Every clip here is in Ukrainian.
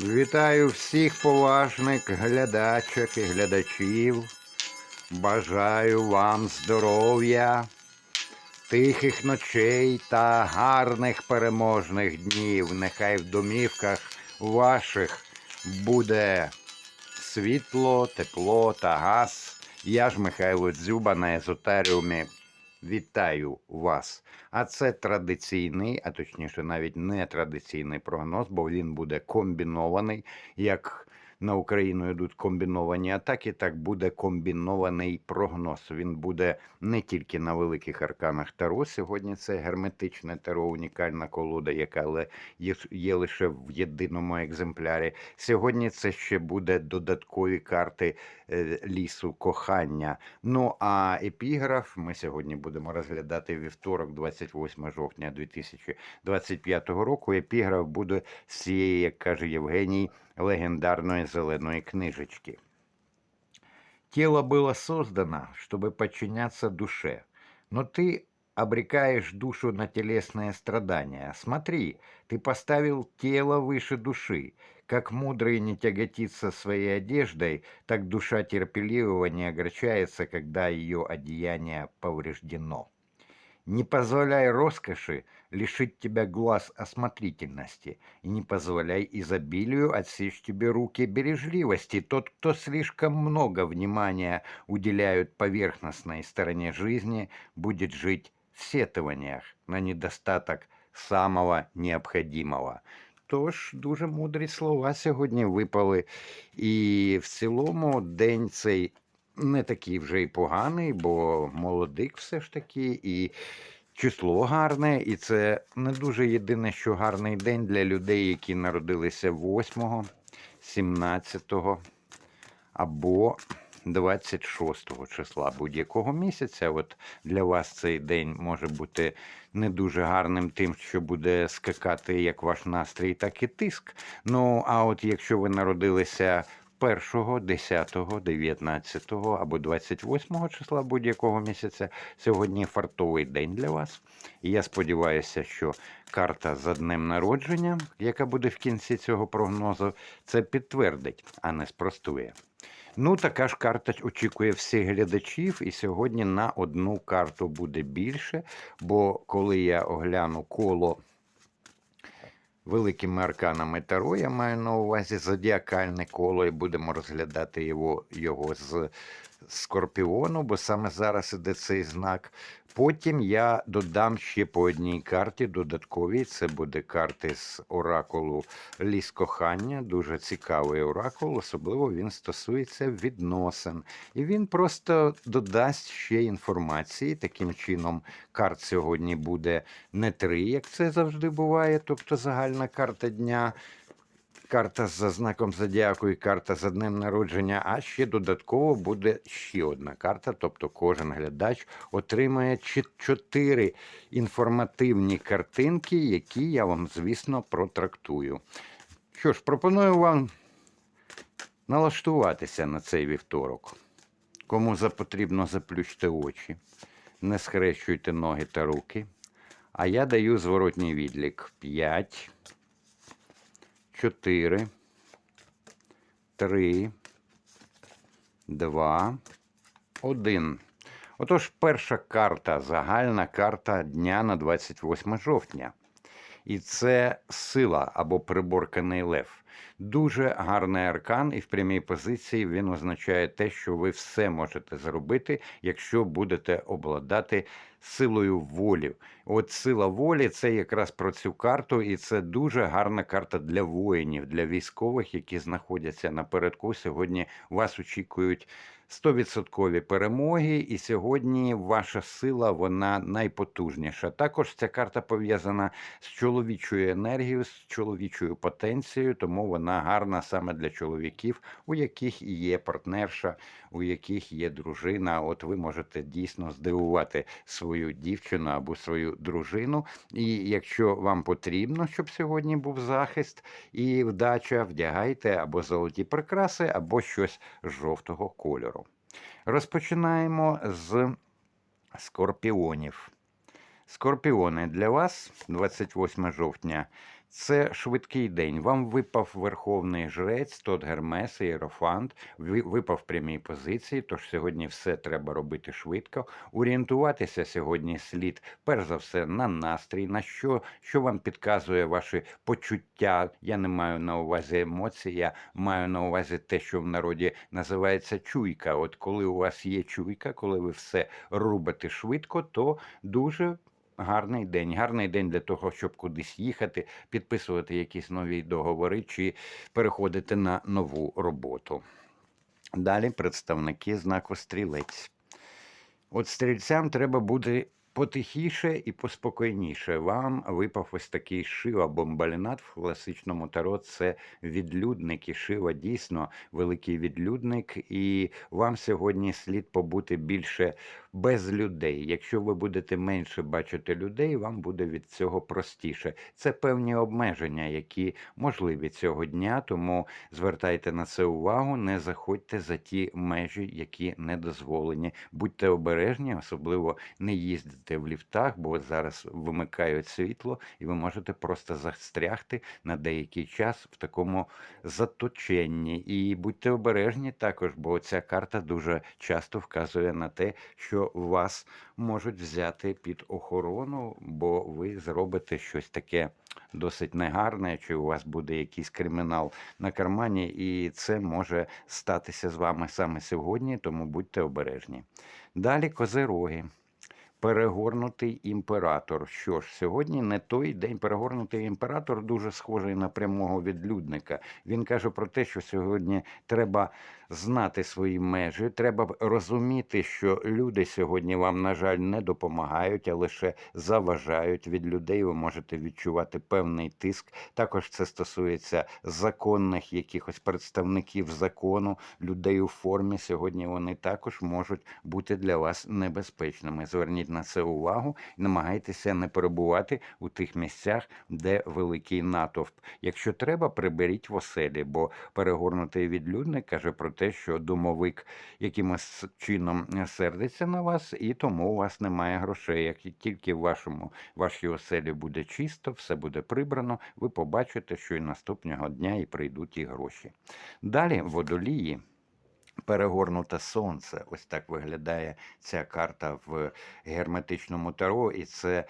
Вітаю всіх поважних глядачок і глядачів. Бажаю вам здоров'я, тихих ночей та гарних переможних днів. Нехай в домівках ваших буде світло, тепло та газ. Я ж Михайло Дзюба на езотеріумі. Вітаю вас! А це традиційний, а точніше, навіть не традиційний прогноз, бо він буде комбінований. Як на Україну йдуть комбіновані атаки, так буде комбінований прогноз. Він буде не тільки на великих арканах Таро. Сьогодні це герметичне Таро, унікальна колода, яка є лише в єдиному екземплярі. Сьогодні це ще буде додаткові карти е, лісу кохання. Ну а епіграф ми сьогодні будемо розглядати вівторок, 28 жовтня 2025 року. Епіграф буде з цієї, як каже Євгеній, легендарної зеленої книжечки. Тело было создано, чтобы подчиняться душе, но ты обрекаешь душу на телесные страдания. Смотри, ты поставил тело выше души. Как мудрый не тяготится своей одеждой, так душа терпеливого не огорчается, когда ее одеяние повреждено. Не позволяй роскоши лишить тебя глаз осмотрительности, и не позволяй изобилию отсечь тебе руки бережливости. Тот, кто слишком много внимания уделяет поверхностной стороне жизни, будет жить в сетованиях на недостаток самого необхідного. Тож дуже мудрі слова сьогодні випали. І в цілому день цей не такий вже й поганий, бо молодик все ж таки, і число гарне, і це не дуже єдине, що гарний день для людей, які народилися 8, 17 або 26 числа будь-якого місяця. От для вас цей день може бути не дуже гарним тим, що буде скакати як ваш настрій, так і тиск. Ну а от якщо ви народилися 1, 10, 19 або 28 числа будь-якого місяця, сьогодні фартовий день для вас. І я сподіваюся, що карта за днем народження, яка буде в кінці цього прогнозу, це підтвердить, а не спростує. Ну, така ж карта очікує всіх глядачів, і сьогодні на одну карту буде більше, бо коли я огляну коло великими арканами Таро, я маю на увазі зодіакальне коло, і будемо розглядати його, його з Скорпіону, бо саме зараз іде цей знак. Потім я додам ще по одній карті додатковій. Це буде карти з оракулу Ліс кохання. Дуже цікавий оракул, особливо він стосується відносин. І він просто додасть ще інформації. Таким чином, карт сьогодні буде не три, як це завжди буває, тобто загальна карта дня. Карта за знаком зодіаку і карта за днем народження, а ще додатково буде ще одна карта. Тобто кожен глядач отримає чотири інформативні картинки, які я вам, звісно, протрактую. Що ж, пропоную вам налаштуватися на цей вівторок. Кому запотрібно, заплющте очі, не схрещуйте ноги та руки. А я даю зворотній відлік 5. 4, 3, 2, 1. Отож, перша карта, загальна карта дня на 28 жовтня. І це сила або приборканий лев. Дуже гарний аркан, і в прямій позиції він означає те, що ви все можете зробити, якщо будете обладати силою волі. От сила волі це якраз про цю карту, і це дуже гарна карта для воїнів, для військових, які знаходяться напередку. Сьогодні вас очікують. 100% перемоги, і сьогодні ваша сила вона найпотужніша. Також ця карта пов'язана з чоловічою енергією, з чоловічою потенцією, тому вона гарна саме для чоловіків, у яких і є партнерша, у яких є дружина. От ви можете дійсно здивувати свою дівчину або свою дружину. І якщо вам потрібно, щоб сьогодні був захист і вдача, вдягайте або золоті прикраси, або щось жовтого кольору. Розпочинаємо з скорпіонів. Скорпіони для вас 28 жовтня Це швидкий день. Вам випав верховний жрець, тот Гермес, Єрофант, випав прямій позиції, тож сьогодні все треба робити швидко. Орієнтуватися сьогодні слід, перш за все, на настрій, на що, що вам підказує ваші почуття. Я не маю на увазі емоції, я маю на увазі те, що в народі називається чуйка. От коли у вас є чуйка, коли ви все робите швидко, то дуже. Гарний день, гарний день для того, щоб кудись їхати, підписувати якісь нові договори чи переходити на нову роботу. Далі представники знаку стрілець. От стрільцям треба бути потихіше і поспокійніше. Вам випав ось такий шива бомбалінат в класичному таро. Це відлюдник і шива дійсно великий відлюдник, і вам сьогодні слід побути більше без людей. Якщо ви будете менше бачити людей, вам буде від цього простіше. Це певні обмеження, які можливі цього дня, тому звертайте на це увагу, не заходьте за ті межі, які не дозволені. Будьте обережні, особливо не їздите в ліфтах, бо зараз вимикають світло, і ви можете просто застрягти на деякий час в такому заточенні. І будьте обережні також, бо ця карта дуже часто вказує на те, що вас можуть взяти під охорону, бо ви зробите щось таке досить негарне, чи у вас буде якийсь кримінал на кармані, і це може статися з вами саме сьогодні, тому будьте обережні. Далі козироги. Перегорнутий імператор. Що ж, сьогодні не той день перегорнутий імператор дуже схожий на прямого відлюдника. Він каже про те, що сьогодні треба знати свої межі, треба розуміти, що люди сьогодні вам, на жаль, не допомагають, а лише заважають. Від людей ви можете відчувати певний тиск. Також це стосується законних якихось представників закону, людей у формі. Сьогодні вони також можуть бути для вас небезпечними. Зверніть на це увагу і намагайтеся не перебувати у тих місцях, де великий натовп. Якщо треба, приберіть в оселі, бо перегорнутий відлюдник каже про те, що домовик якимось чином сердиться на вас, і тому у вас немає грошей. Як тільки в вашому вашій оселі буде чисто, все буде прибрано, ви побачите, що і наступного дня і прийдуть і гроші. Далі водолії. Перегорнуте сонце. Ось так виглядає ця карта в герметичному таро, і це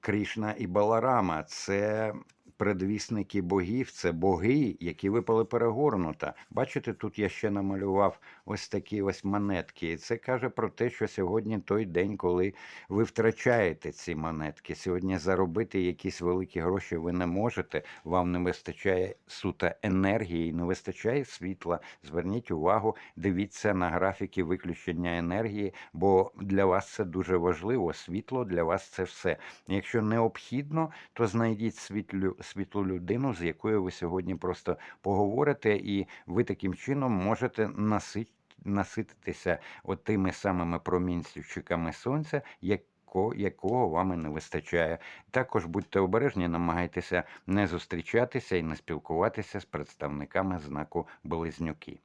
Крішна і Баларама. Це предвісники богів, це боги, які випали перегорнута. Бачите, тут я ще намалював ось такі ось монетки. І це каже про те, що сьогодні той день, коли ви втрачаєте ці монетки. Сьогодні заробити якісь великі гроші ви не можете. Вам не вистачає суто енергії, не вистачає світла. Зверніть увагу, дивіться на графіки виключення енергії, бо для вас це дуже важливо. Світло для вас це все. Якщо необхідно, то знайдіть світлю, світлу людину, з якою ви сьогодні просто поговорите, і ви таким чином можете насити насититися отими самими промінчиками сонця, яко, якого вам не вистачає. Також будьте обережні, намагайтеся не зустрічатися і не спілкуватися з представниками знаку Близнюки.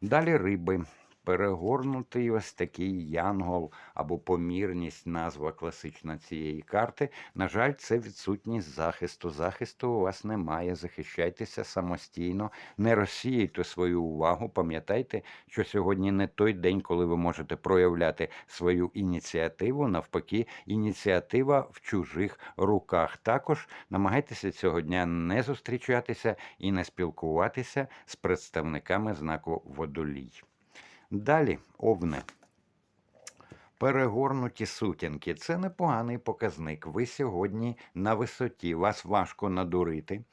Далі риби. Перегорнутий ось такий янгол або помірність, назва класична цієї карти. На жаль, це відсутність захисту. Захисту у вас немає. Захищайтеся самостійно, не розсіяйте свою увагу. Пам'ятайте, що сьогодні не той день, коли ви можете проявляти свою ініціативу. Навпаки, ініціатива в чужих руках. Також намагайтеся цього дня не зустрічатися і не спілкуватися з представниками знаку водолій. Далі овни. Перегорнуті сутінки. Це непоганий показник. Ви сьогодні на висоті, вас важко надурити.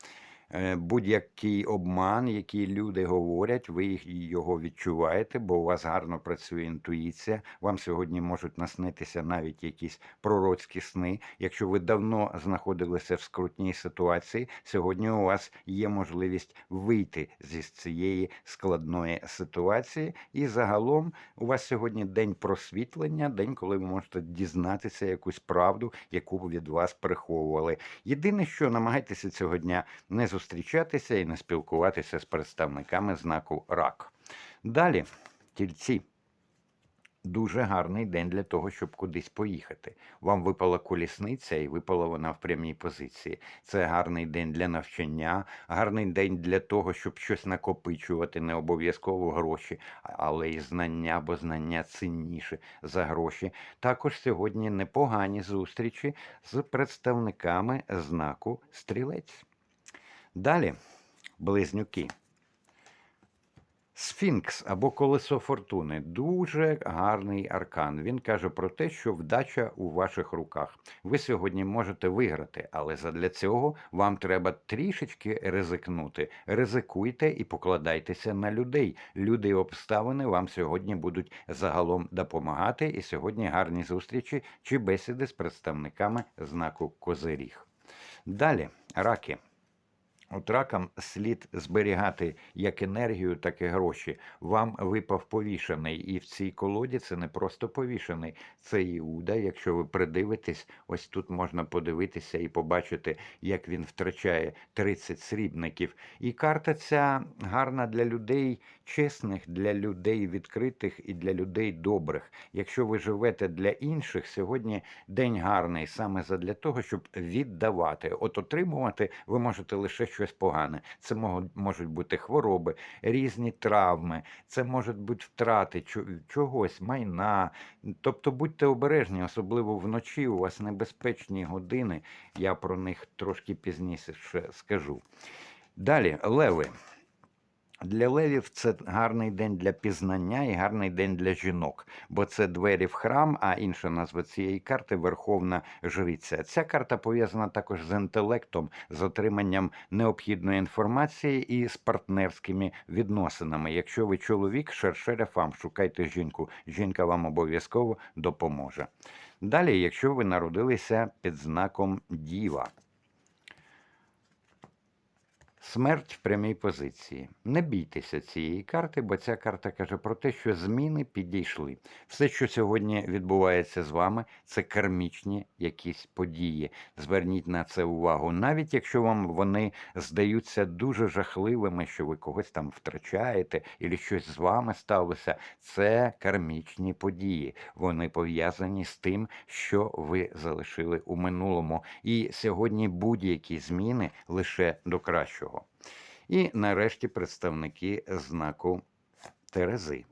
Е, Будь-який обман, який люди говорять, ви його відчуваєте, бо у вас гарно працює інтуїція. Вам сьогодні можуть наснитися навіть якісь пророцькі сни. Якщо ви давно знаходилися в скрутній ситуації, сьогодні у вас є можливість вийти зі цієї складної ситуації. І загалом у вас сьогодні день просвітлення, день, коли ви можете дізнатися якусь правду, яку від вас приховували. Єдине, що намагайтеся цього дня не зустрічатися і не спілкуватися з представниками знаку рак. Далі, тільці. дуже гарний день для того, щоб кудись поїхати. Вам випала колісниця і випала вона в прямій позиції. Це гарний день для навчання, гарний день для того, щоб щось накопичувати, не обов'язково гроші, але й знання, бо знання цінніше за гроші. Також сьогодні непогані зустрічі з представниками знаку стрілець. Далі близнюки. Сфінкс або колесо фортуни дуже гарний аркан. Він каже про те, що вдача у ваших руках. Ви сьогодні можете виграти, але задля цього вам треба трішечки ризикнути. Ризикуйте і покладайтеся на людей. Люди і обставини вам сьогодні будуть загалом допомагати. І сьогодні гарні зустрічі чи бесіди з представниками знаку Козиріг. Далі раки. От ракам слід зберігати як енергію, так і гроші. Вам випав повішений, і в цій колоді це не просто повішений, це Іуда. Якщо ви придивитесь, ось тут можна подивитися і побачити, як він втрачає 30 срібників. І карта ця гарна для людей чесних, для людей відкритих і для людей добрих. Якщо ви живете для інших, сьогодні день гарний саме задля того, щоб віддавати. От отримувати ви можете лише щось погане. Це можуть, бути хвороби, різні травми, це можуть бути втрати чогось, майна. Тобто будьте обережні, особливо вночі. У вас небезпечні години. Я про них трошки пізніше скажу. Далі, леви. Для левів це гарний день для пізнання і гарний день для жінок, бо це двері в храм, а інша назва цієї карти Верховна Жриця. Ця карта пов'язана також з інтелектом, з отриманням необхідної інформації і з партнерськими відносинами. Якщо ви чоловік, шершеля фам, шукайте жінку. Жінка вам обов'язково допоможе. Далі, якщо ви народилися під знаком Діва. Смерть в прямій позиції. Не бійтеся цієї карти, бо ця карта каже про те, що зміни підійшли. Все, що сьогодні відбувається з вами, це кармічні якісь події. Зверніть на це увагу. Навіть якщо вам вони здаються дуже жахливими, що ви когось там втрачаєте, і щось з вами сталося, це кармічні події. Вони пов'язані з тим, що ви залишили у минулому. І сьогодні будь-які зміни лише до кращого. І нарешті представники знаку Терези.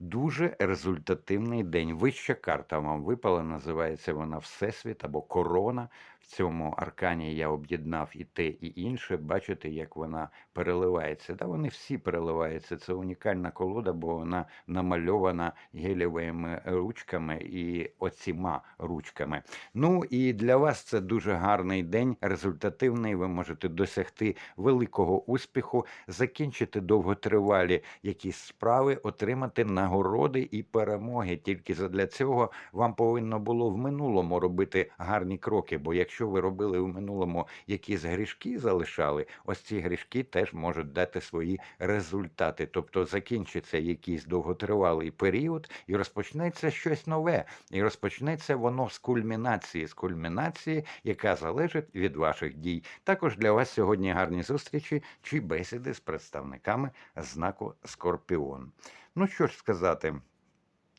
Дуже результативний день. Вища карта вам випала, називається вона Всесвіт або Корона. Цьому аркані я об'єднав і те, і інше. Бачите, як вона переливається. Та вони всі переливаються. Це унікальна колода, бо вона намальована гелєвими ручками і оціма ручками. Ну і для вас це дуже гарний день, результативний. Ви можете досягти великого успіху, закінчити довготривалі якісь справи, отримати нагороди і перемоги. Тільки задля цього вам повинно було в минулому робити гарні кроки. Бо якщо ви робили в минулому якісь грішки, залишали, ось ці грішки теж можуть дати свої результати. Тобто закінчиться якийсь довготривалий період і розпочнеться щось нове. І розпочнеться воно з кульмінації, з кульмінації, яка залежить від ваших дій. Також для вас сьогодні гарні зустрічі чи бесіди з представниками знаку Скорпіон. Ну що ж сказати.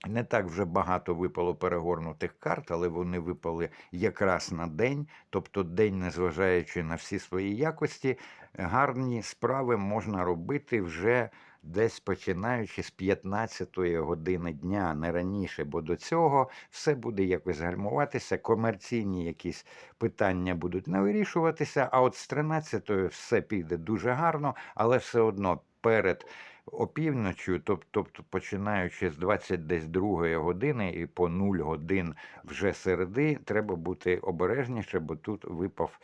Не так вже багато випало перегорнутих карт, але вони випали якраз на день. Тобто, день, незважаючи на всі свої якості, гарні справи можна робити вже десь починаючи з 15-ї години дня, не раніше, бо до цього все буде якось гальмуватися, комерційні якісь питання будуть не вирішуватися. А от з 13-ї все піде дуже гарно, але все одно перед опівночі, тоб- тобто починаючи з 22 години і по 0 годин вже середи, треба бути обережніше, бо тут випав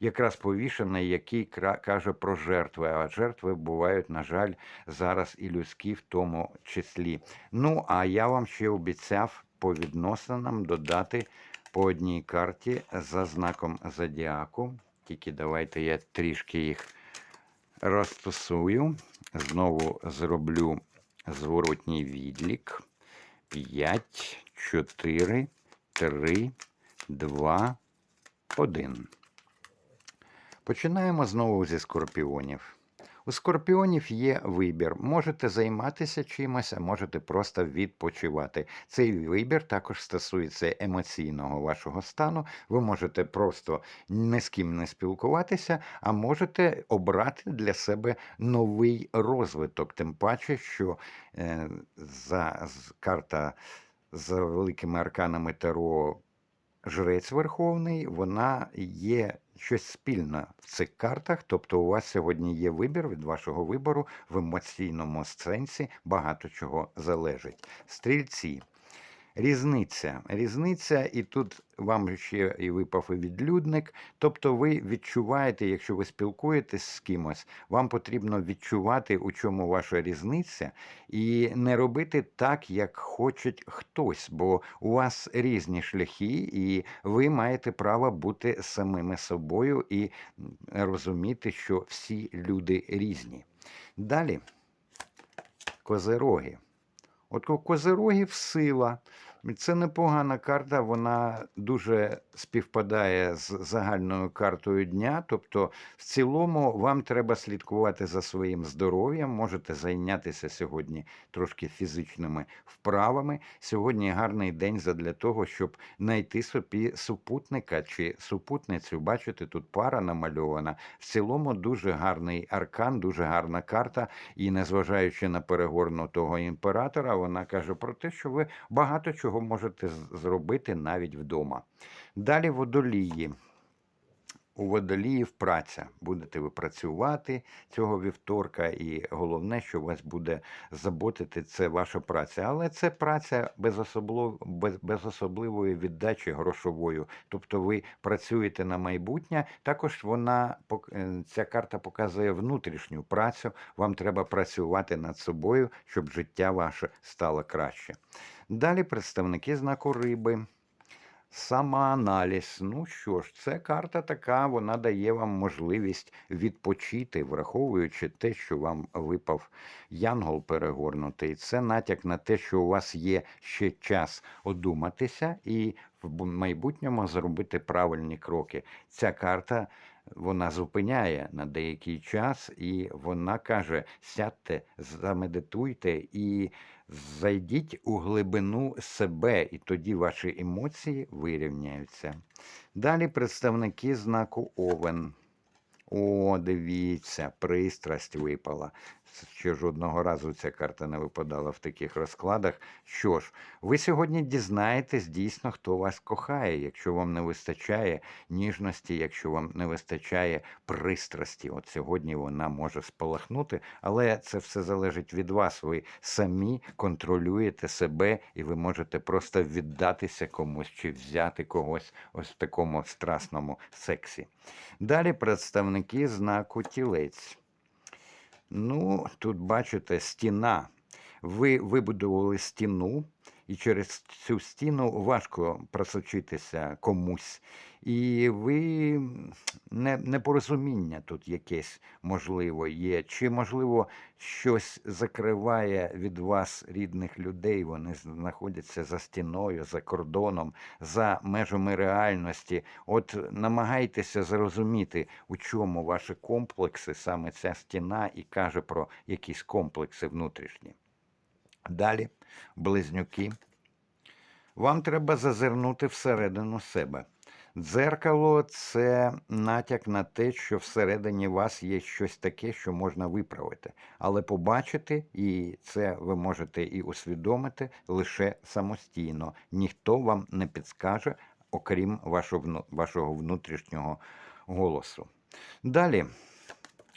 якраз повішений, який каже про жертви. А жертви бувають, на жаль, зараз і людські в тому числі. Ну, а я вам ще обіцяв по відносинам додати по одній карті за знаком зодіаку. Тільки давайте я трішки їх розтасую. Знову зроблю зворотній відлік. 5, 4, 3, 2, 1. Починаємо знову зі скорпіонів. Скорпіонів є вибір. Можете займатися чимось, а можете просто відпочивати. Цей вибір також стосується емоційного вашого стану. Ви можете просто ні з ким не спілкуватися, а можете обрати для себе новий розвиток. Тим паче, що е, за карта з великими арканами Таро Жрець Верховний, вона є щось спільне в цих картах. Тобто, у вас сьогодні є вибір від вашого вибору в емоційному сенсі багато чого залежить. Стрільці. Різниця. Різниця, і тут вам ще і випав і відлюдник. Тобто ви відчуваєте, якщо ви спілкуєтесь з кимось, вам потрібно відчувати, у чому ваша різниця, і не робити так, як хоче хтось, бо у вас різні шляхи, і ви маєте право бути самими собою і розуміти, що всі люди різні. Далі козероги. От у козерогів сила. Це непогана карта, вона дуже співпадає з загальною картою дня. Тобто, в цілому, вам треба слідкувати за своїм здоров'ям. Можете зайнятися сьогодні трошки фізичними вправами. Сьогодні гарний день задля того, щоб знайти собі супутника чи супутницю. Бачите, тут пара намальована. В цілому дуже гарний аркан, дуже гарна карта. І незважаючи на перегорнутого імператора, вона каже про те, що ви багато чого можете зробити навіть вдома. Далі водолії. У водоліїв праця. Будете ви працювати цього вівторка, і головне, що вас буде заботити, це ваша праця. Але це праця без, особло, без, без особливої віддачі грошовою. Тобто ви працюєте на майбутнє. Також вона е, ця карта показує внутрішню працю. Вам треба працювати над собою, щоб життя ваше стало краще. Далі представники знаку риби. Самоаналіз. Ну що ж, це карта така, вона дає вам можливість відпочити, враховуючи те, що вам випав янгол перегорнутий. Це натяк на те, що у вас є ще час одуматися і в майбутньому зробити правильні кроки. Ця карта. Вона зупиняє на деякий час, і вона каже: сядьте, замедитуйте і зайдіть у глибину себе, і тоді ваші емоції вирівняються. Далі представники знаку Овен. О, дивіться, пристрасть випала. Ще жодного разу ця карта не випадала в таких розкладах. Що ж, ви сьогодні дізнаєтесь дійсно, хто вас кохає, якщо вам не вистачає ніжності, якщо вам не вистачає пристрасті. От сьогодні вона може спалахнути, але це все залежить від вас. Ви самі контролюєте себе, і ви можете просто віддатися комусь чи взяти когось ось в такому страсному сексі. Далі представники знаку тілець. Ну, тут бачите, стіна. Ви вибудували стіну, і через цю стіну важко просочитися комусь. І ви не, непорозуміння тут якесь можливо є. Чи, можливо, щось закриває від вас рідних людей, вони знаходяться за стіною, за кордоном, за межами реальності. От намагайтеся зрозуміти, у чому ваші комплекси, саме ця стіна, і каже про якісь комплекси внутрішні. Далі, близнюки. Вам треба зазирнути всередину себе. Дзеркало це натяк на те, що всередині вас є щось таке, що можна виправити. Але побачити, і це ви можете і усвідомити лише самостійно. Ніхто вам не підскаже, окрім вашого, внутрішнього голосу. Далі,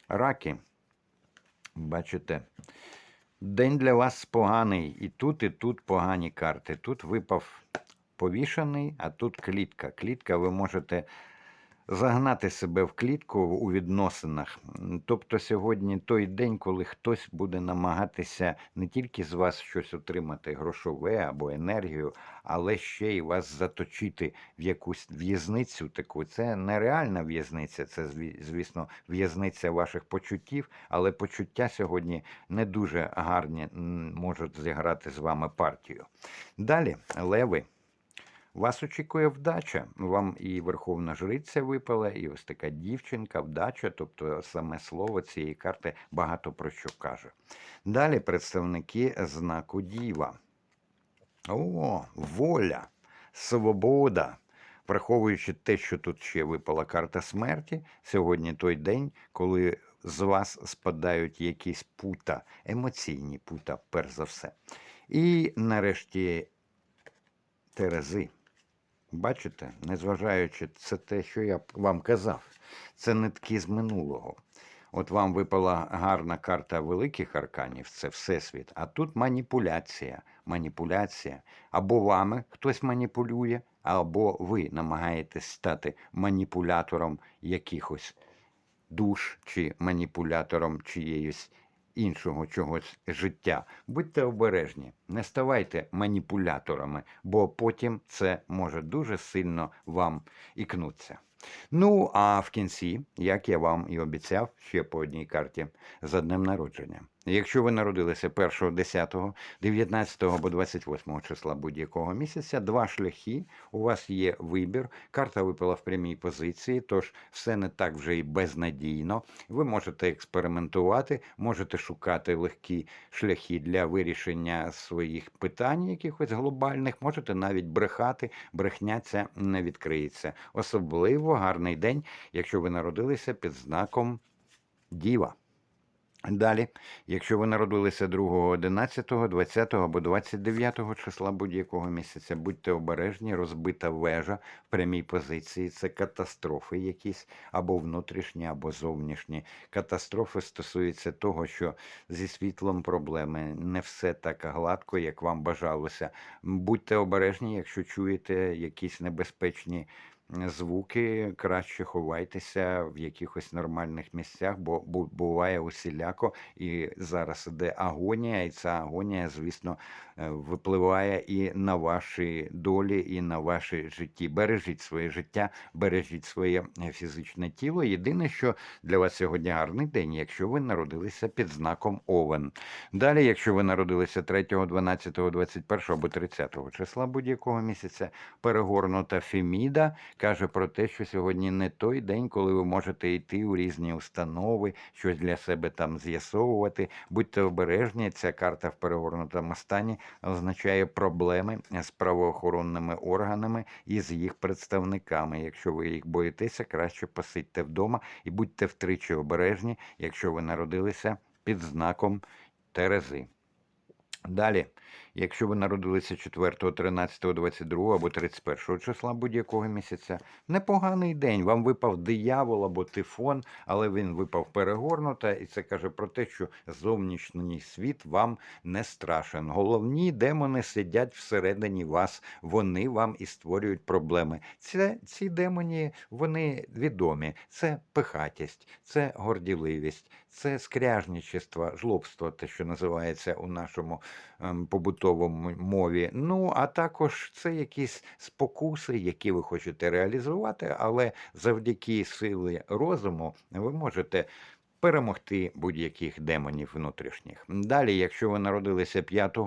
раки. Бачите, День для вас поганий. І тут, і тут погані карти. Тут випав повішаний, а тут клітка. Клітка ви можете загнати себе в клітку у відносинах. Тобто сьогодні той день, коли хтось буде намагатися не тільки з вас щось отримати, грошове або енергію, але ще й вас заточити в якусь в'язницю таку. Це не реальна в'язниця, це, зві- звісно, в'язниця ваших почуттів, але почуття сьогодні не дуже гарні можуть зіграти з вами партію. Далі, леви. Вас очікує вдача. Вам і Верховна Жриця випала, і ось така дівчинка, вдача, тобто саме слово цієї карти багато про що каже. Далі представники знаку Діва. О, воля, свобода. Враховуючи те, що тут ще випала карта смерті, сьогодні той день, коли з вас спадають якісь пута, емоційні пута, перш за все. І нарешті Терези. Бачите, незважаючи, це те, що я вам казав, це нитки з минулого. От вам випала гарна карта великих арканів, це Всесвіт, а тут маніпуляція. Маніпуляція. Або вами хтось маніпулює, або ви намагаєтесь стати маніпулятором якихось душ чи маніпулятором чиєїсь іншого чогось життя. Будьте обережні, не ставайте маніпуляторами, бо потім це може дуже сильно вам ікнутися. Ну, а в кінці, як я вам і обіцяв, ще по одній карті за днем народження. Якщо ви народилися 1, 10, 19 або 28 числа будь-якого місяця, два шляхи, у вас є вибір. Карта випала в прямій позиції, тож все не так вже і безнадійно. Ви можете експериментувати, можете шукати легкі шляхи для вирішення своїх питань, якихось глобальних, можете навіть брехати, брехня ця не відкриється. Особливо гарний день, якщо ви народилися під знаком Діва. Далі, якщо ви народилися 2, 11, 20 або 29 числа будь-якого місяця, будьте обережні, розбита вежа в прямій позиції. Це катастрофи якісь або внутрішні, або зовнішні. Катастрофи стосуються того, що зі світлом проблеми не все так гладко, як вам бажалося. Будьте обережні, якщо чуєте якісь небезпечні звуки, краще ховайтеся в якихось нормальних місцях, бо бу- буває усіляко, і зараз іде агонія, і ця агонія, звісно, е, випливає і на ваші долі, і на ваші житті. Бережіть своє життя, бережіть своє е, фізичне тіло. Єдине, що для вас сьогодні гарний день, якщо ви народилися під знаком Овен. Далі, якщо ви народилися 3, 12, 21 або 30 числа будь-якого місяця, перегорнута Феміда каже про те, що сьогодні не той день, коли ви можете йти у різні установи, щось для себе там з'ясовувати. Будьте обережні, ця карта в перегорнутому стані означає проблеми з правоохоронними органами і з їх представниками. Якщо ви їх боїтеся, краще посидьте вдома і будьте втричі обережні, якщо ви народилися під знаком Терези. Далі, якщо ви народилися 4, 13, 22 або 31 числа будь-якого місяця, непоганий день. Вам випав диявол або тифон, але він випав перегорнута, і це каже про те, що зовнішній світ вам не страшен. Головні демони сидять всередині вас, вони вам і створюють проблеми. Це, ці демоні, вони відомі. Це пихатість, це горділивість, це скряжничество, жлобство, те, що називається у нашому побутовому мові. Ну, а також це якісь спокуси, які ви хочете реалізувати, але завдяки силі розуму ви можете. Перемогти будь-яких демонів внутрішніх. Далі, якщо ви народилися 5,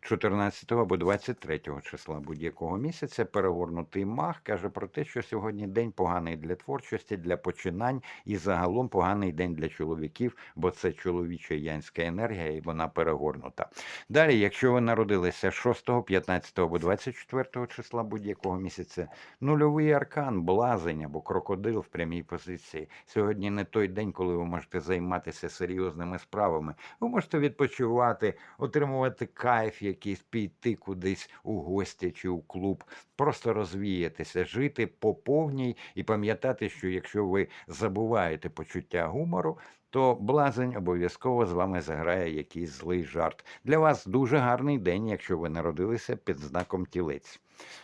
14 або 23 числа будь-якого місяця, перегорнутий маг каже про те, що сьогодні день поганий для творчості, для починань і загалом поганий день для чоловіків, бо це чоловіча янська енергія, і вона перегорнута. Далі, якщо ви народилися 6, 15 або 24 числа будь-якого місяця, нульовий аркан, блазень або крокодил в прямій позиції. Сьогодні не той день, коли ви можете займатися серйозними справами. Ви можете відпочивати, отримувати кайф, якийсь піти кудись у гості чи у клуб, просто розвіятися, жити по повній і пам'ятати, що якщо ви забуваєте почуття гумору, то блазень обов'язково з вами заграє якийсь злий жарт. Для вас дуже гарний день, якщо ви народилися під знаком тілець.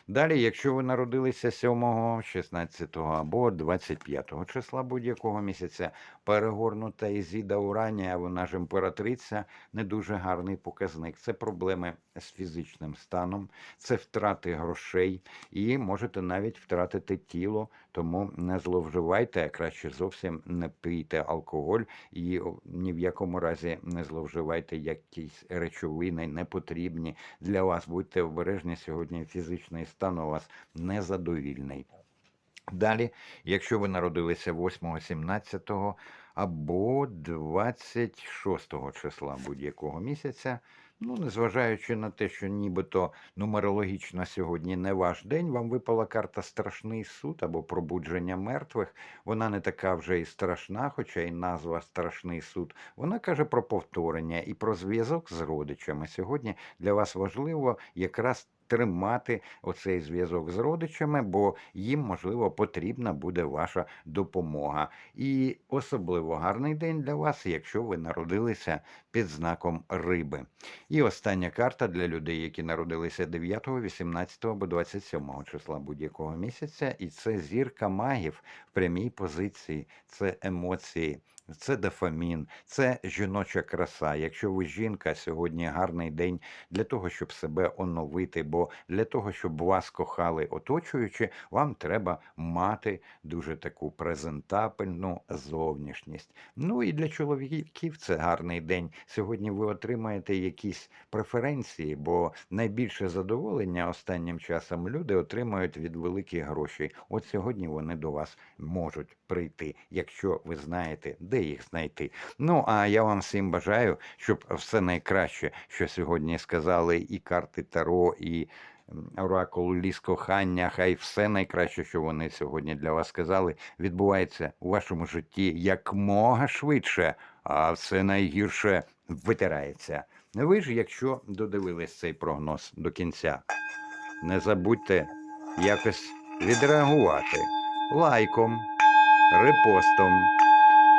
Далі, якщо ви народилися 7, 16 або 25 числа будь-якого місяця, перегорнута Ізіда Уранія, вона ж імператриця, не дуже гарний показник. Це проблеми з фізичним станом, це втрати грошей, і можете навіть втратити тіло, Тому не зловживайте, а краще зовсім не пийте алкоголь і ні в якому разі не зловживайте якісь речовини непотрібні для вас. Будьте обережні сьогодні. Фізичний стан у вас незадовільний. Далі, якщо ви народилися 8, 17 або 26 числа будь-якого місяця, ну, незважаючи на те, що нібито нумерологічно сьогодні не ваш день, вам випала карта Страшний суд або пробудження мертвих. Вона не така вже і страшна, хоча й назва Страшний суд. Вона каже про повторення і про зв'язок з родичами. Сьогодні для вас важливо якраз тримати оцей зв'язок з родичами, бо їм, можливо, потрібна буде ваша допомога. І особливо гарний день для вас, якщо ви народилися під знаком риби. І остання карта для людей, які народилися 9, 18 або 27 числа будь-якого місяця, і це зірка магів в прямій позиції, це емоції. Це дофамін, це жіноча краса. Якщо ви жінка, сьогодні гарний день для того, щоб себе оновити, бо для того, щоб вас кохали оточуючи, вам треба мати дуже таку презентабельну зовнішність. Ну і для чоловіків це гарний день. Сьогодні ви отримаєте якісь преференції, бо найбільше задоволення останнім часом люди отримують від великих грошей. От сьогодні вони до вас можуть прийти, якщо ви знаєте, де їх знайти. Ну а я вам всім бажаю, щоб все найкраще, що сьогодні сказали і карти Таро, і оракул ліс кохання, хай все найкраще, що вони сьогодні для вас сказали, відбувається у вашому житті якмога швидше, а все найгірше витирається. Ви ж, якщо додивились цей прогноз до кінця, не забудьте якось відреагувати лайком, репостом,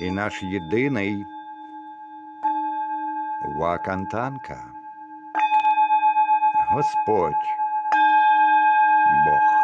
і наш єдиний Вакантанка. Господь Бог.